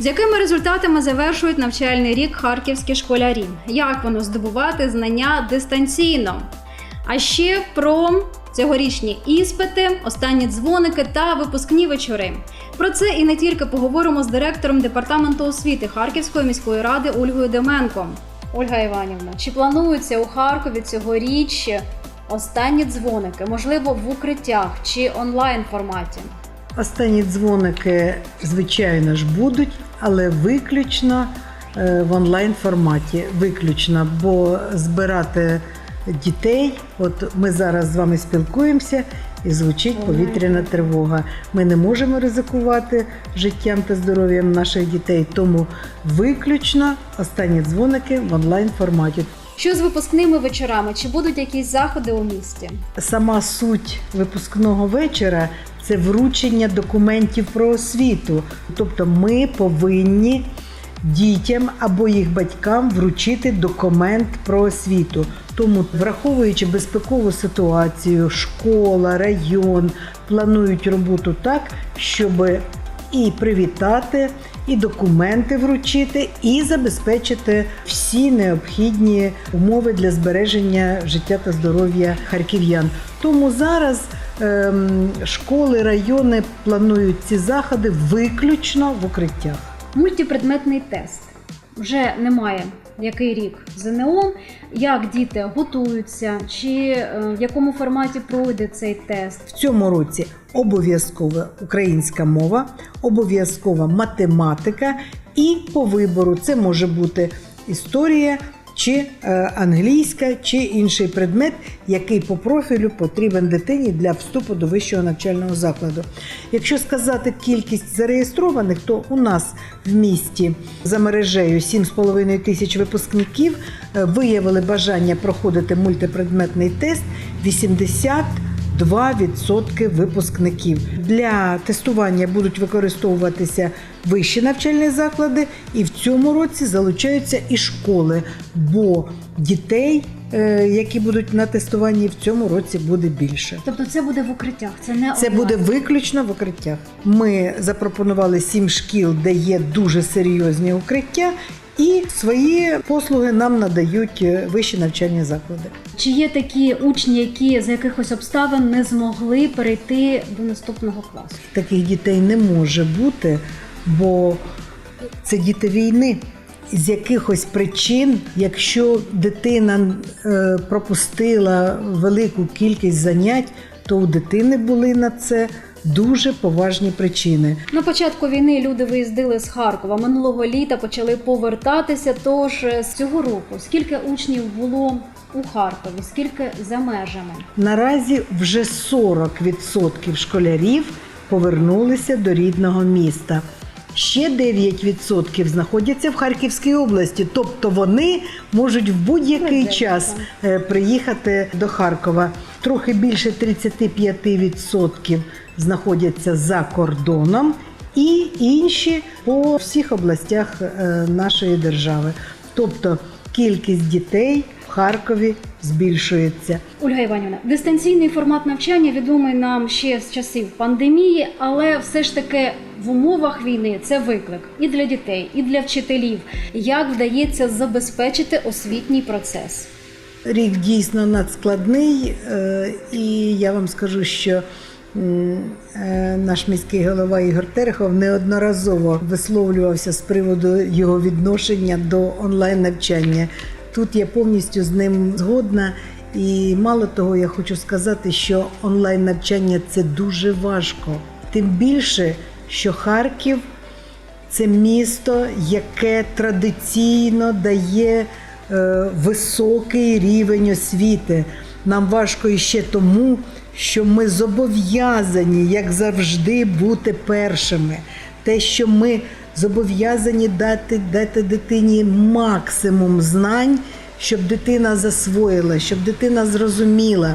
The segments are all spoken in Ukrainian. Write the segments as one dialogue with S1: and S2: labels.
S1: З якими результатами завершують навчальний рік харківські школярі? Як воно здобувати знання дистанційно? А ще про цьогорічні іспити, останні дзвоники та випускні вечори. Про це і не тільки поговоримо з директором департаменту освіти Харківської міської ради Ольгою Деменко. Ольга Іванівна, чи плануються у Харкові цьогоріч останні дзвоники, можливо, в укриттях чи онлайн форматі?
S2: Останні дзвоники, звичайно ж, будуть, але виключно е, в онлайн форматі. Виключно, бо збирати дітей, от ми зараз з вами спілкуємося і звучить повітряна тривога. Ми не можемо ризикувати життям та здоров'ям наших дітей, тому виключно останні дзвоники в онлайн форматі.
S1: Що з випускними вечорами? Чи будуть якісь заходи у місті?
S2: Сама суть випускного вечора це вручення документів про освіту. Тобто ми повинні дітям або їх батькам вручити документ про освіту. Тому, враховуючи безпекову ситуацію, школа, район планують роботу так, щоб і привітати, і документи вручити, і забезпечити всі необхідні умови для збереження життя та здоров'я харків'ян. Тому зараз ем, школи, райони планують ці заходи виключно в укриттях.
S1: Мультипредметний тест вже немає. Який рік ЗНО, як діти готуються, чи е, в якому форматі пройде цей тест?
S2: В цьому році обов'язкова українська мова, обов'язкова математика, і по вибору це може бути історія. Чи е, англійська, чи інший предмет, який по профілю потрібен дитині для вступу до вищого навчального закладу. Якщо сказати кількість зареєстрованих, то у нас в місті за мережею 7,5 тисяч випускників е, виявили бажання проходити мультипредметний тест 80 2% випускників для тестування будуть використовуватися вищі навчальні заклади, і в цьому році залучаються і школи, бо дітей, е, які будуть на тестуванні, в цьому році буде більше.
S1: Тобто це буде в укриттях, це не
S2: Це буде виключно в укриттях. Ми запропонували сім шкіл, де є дуже серйозні укриття, і свої послуги нам надають е, вищі навчальні заклади.
S1: Чи є такі учні, які з якихось обставин не змогли перейти до наступного класу?
S2: таких дітей не може бути, бо це діти війни. З якихось причин, якщо дитина е, пропустила велику кількість занять, то у дитини були на це дуже поважні причини.
S1: На початку війни люди виїздили з Харкова. Минулого літа почали повертатися. Тож е, з цього року скільки учнів було у Харкові, скільки за межами?
S2: Наразі вже 40% школярів повернулися до рідного міста. Ще 9% знаходяться в Харківській області, тобто вони можуть в будь-який час е, приїхати до Харкова. Трохи більше 35% знаходяться за кордоном, і інші по всіх областях е, нашої держави. Тобто кількість дітей в Харкові збільшується.
S1: Ольга Іванівна, дистанційний формат навчання відомий нам ще з часів пандемії, але все ж таки в умовах війни це виклик і для дітей, і для вчителів. Як вдається забезпечити освітній процес?
S2: Рік дійсно надскладний, е, і я вам скажу, що е, наш міський голова Ігор Терехов неодноразово висловлювався з приводу його відношення до онлайн навчання. Тут я повністю з ним згодна. І мало того, я хочу сказати, що онлайн навчання це дуже важко. Тим більше, що Харків це місто, яке традиційно дає високий рівень освіти. Нам важко іще тому, що ми зобов'язані, як завжди, бути першими. Те, що ми зобов'язані дати, дати дитині максимум знань, щоб дитина засвоїла, щоб дитина зрозуміла.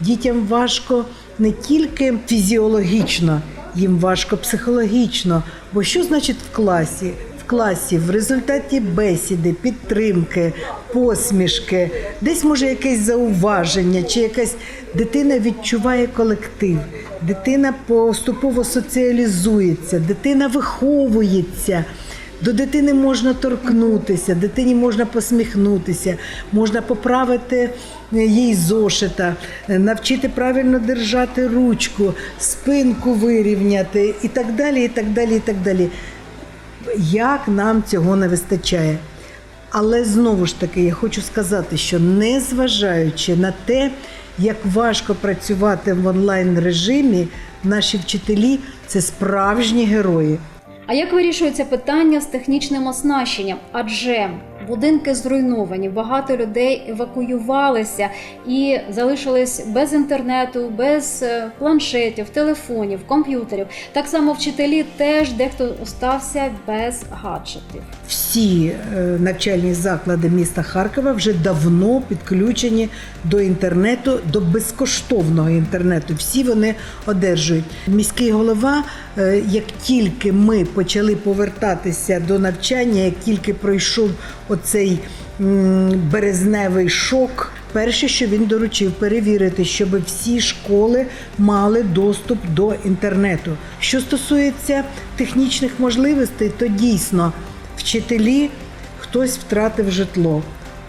S2: Дітям важко не тільки фізіологічно, їм важко психологічно. Бо що значить в класі? Класів в результаті бесіди, підтримки, посмішки, десь може якесь зауваження, чи якась дитина відчуває колектив, дитина поступово соціалізується, дитина виховується. До дитини можна торкнутися, дитині можна посміхнутися, можна поправити їй зошита, навчити правильно держати ручку, спинку вирівняти і так далі. і так далі, і так далі. Як нам цього не вистачає? Але знову ж таки, я хочу сказати, що незважаючи на те, як важко працювати в онлайн режимі, наші вчителі це справжні герої.
S1: А як вирішується питання з технічним оснащенням? Адже будинки зруйновані, багато людей евакуювалися і залишились без інтернету, без е, планшетів, телефонів, комп'ютерів. Так само вчителі теж дехто остався без гаджетів.
S2: Всі е, навчальні заклади міста Харкова вже давно підключені до інтернету, до безкоштовного інтернету. Всі вони одержують. Міський голова, е, як тільки ми почали повертатися до навчання, як тільки пройшов оцей березневий шок. Перше, що він доручив перевірити, щоб всі школи мали доступ до інтернету. Що стосується технічних можливостей, то дійсно вчителі хтось втратив житло.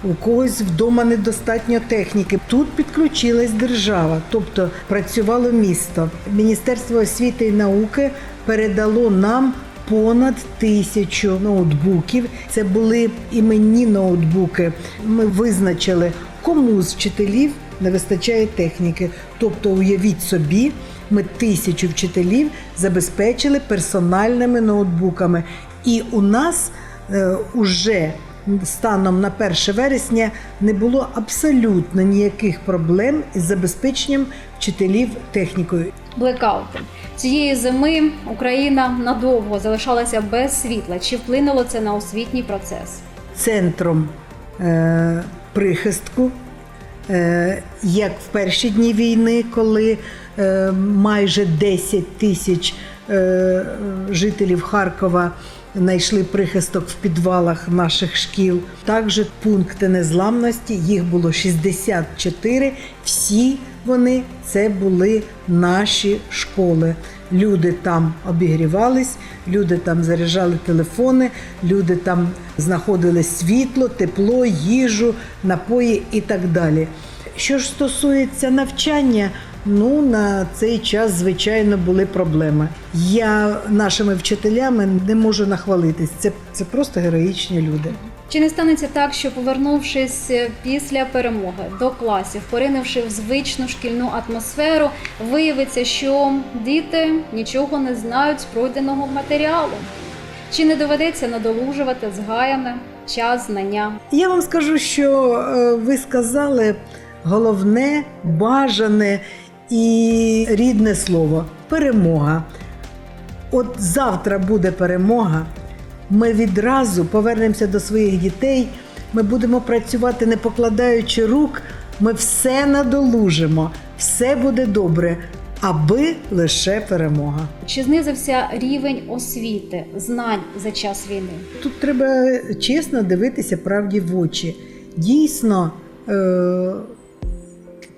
S2: У когось вдома недостатньо техніки. Тут підключилась держава, тобто працювало місто. Міністерство освіти і науки передало нам понад тисячу ноутбуків. Це були іменні ноутбуки. Ми визначили, кому з вчителів не вистачає техніки. Тобто, уявіть собі, ми тисячу вчителів забезпечили персональними ноутбуками. І у нас е, уже станом на 1 вересня не було абсолютно ніяких проблем із забезпеченням вчителів технікою.
S1: Блекаути цієї зими Україна надовго залишалася без світла. Чи вплинуло це на освітній процес?
S2: центром е, прихистку, е, як в перші дні війни, коли е, майже 10 тисяч жителів Харкова знайшли прихисток в підвалах наших шкіл. Також пункти незламності, їх було 64. Всі вони це були наші школи. Люди там обігрівались, люди там заряджали телефони, люди там знаходили світло, тепло, їжу, напої і так далі. Що ж стосується навчання, ну на цей час, звичайно, були проблеми. Я нашими вчителями не можу нахвалитись. Це, це просто героїчні люди.
S1: Чи не станеться так, що повернувшись після перемоги до класів, поринувши в звичну шкільну атмосферу, виявиться, що діти нічого не знають з пройденого матеріалу? Чи не доведеться надолужувати згаяне час знання?
S2: Я вам скажу, що е, ви сказали головне, бажане і рідне слово перемога. От завтра буде перемога. Ми відразу повернемося до своїх дітей. Ми будемо працювати, не покладаючи рук. Ми все надолужимо, все буде добре, аби лише перемога.
S1: Чи знизився рівень освіти, знань за час війни?
S2: Тут треба чесно дивитися правді в очі. Дійсно, е-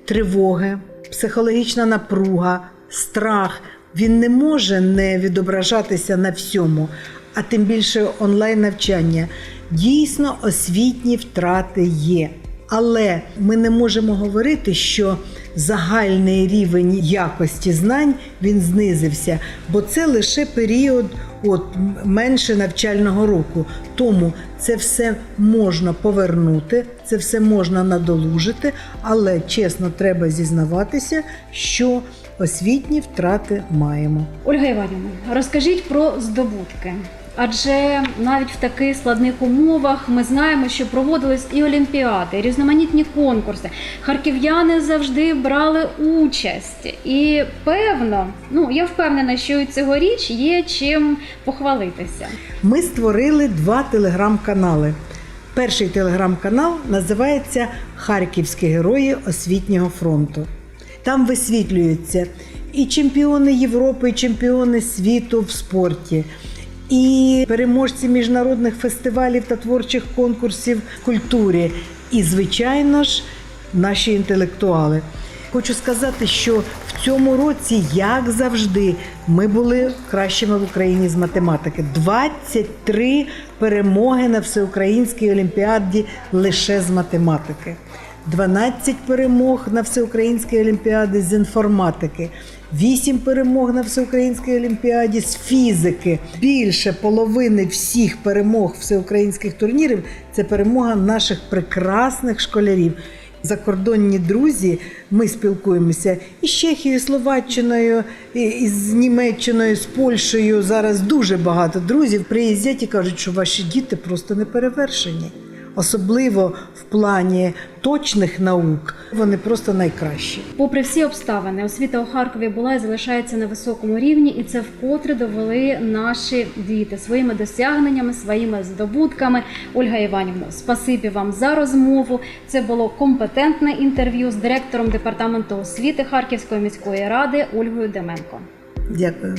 S2: тривоги, психологічна напруга, страх він не може не відображатися на всьому, а тим більше онлайн навчання. Дійсно, освітні втрати є. Але ми не можемо говорити, що загальний рівень якості знань він знизився, бо це лише період от менше навчального року. Тому це все можна повернути, це все можна надолужити, але чесно треба зізнаватися, що освітні втрати маємо.
S1: Ольга Іванівна, розкажіть про здобутки. Адже навіть в таких складних умовах ми знаємо, що проводились і олімпіади, і різноманітні конкурси. Харків'яни завжди брали участь, і певно, ну я впевнена, що цьогоріч є чим похвалитися.
S2: Ми створили два телеграм-канали. Перший телеграм-канал називається Харківські герої освітнього фронту. Там висвітлюються і чемпіони Європи, і чемпіони світу в спорті, і переможці міжнародних фестивалів та творчих конкурсів в культурі. І, звичайно ж, наші інтелектуали. Хочу сказати, що в цьому році, як завжди, ми були кращими в Україні з математики. 23 перемоги на всеукраїнській олімпіаді лише з математики. 12 перемог на всеукраїнській олімпіаді з інформатики, 8 перемог на всеукраїнській олімпіаді з фізики. Більше половини всіх перемог всеукраїнських турнірів це перемога наших прекрасних школярів. Закордонні друзі, ми спілкуємося із Чехією, Словаччиною, із Німеччиною, з Польщею. Зараз дуже багато друзів приїздять і кажуть, що ваші діти просто не перевершені. Особливо в плані точних наук, вони просто найкращі.
S1: Попри всі обставини, освіта у Харкові була і залишається на високому рівні, і це вкотре довели наші діти своїми досягненнями, своїми здобутками. Ольга Іванівна, спасибі вам за розмову. Це було компетентне інтерв'ю з директором департаменту освіти Харківської міської ради Ольгою Деменко.
S2: Дякую.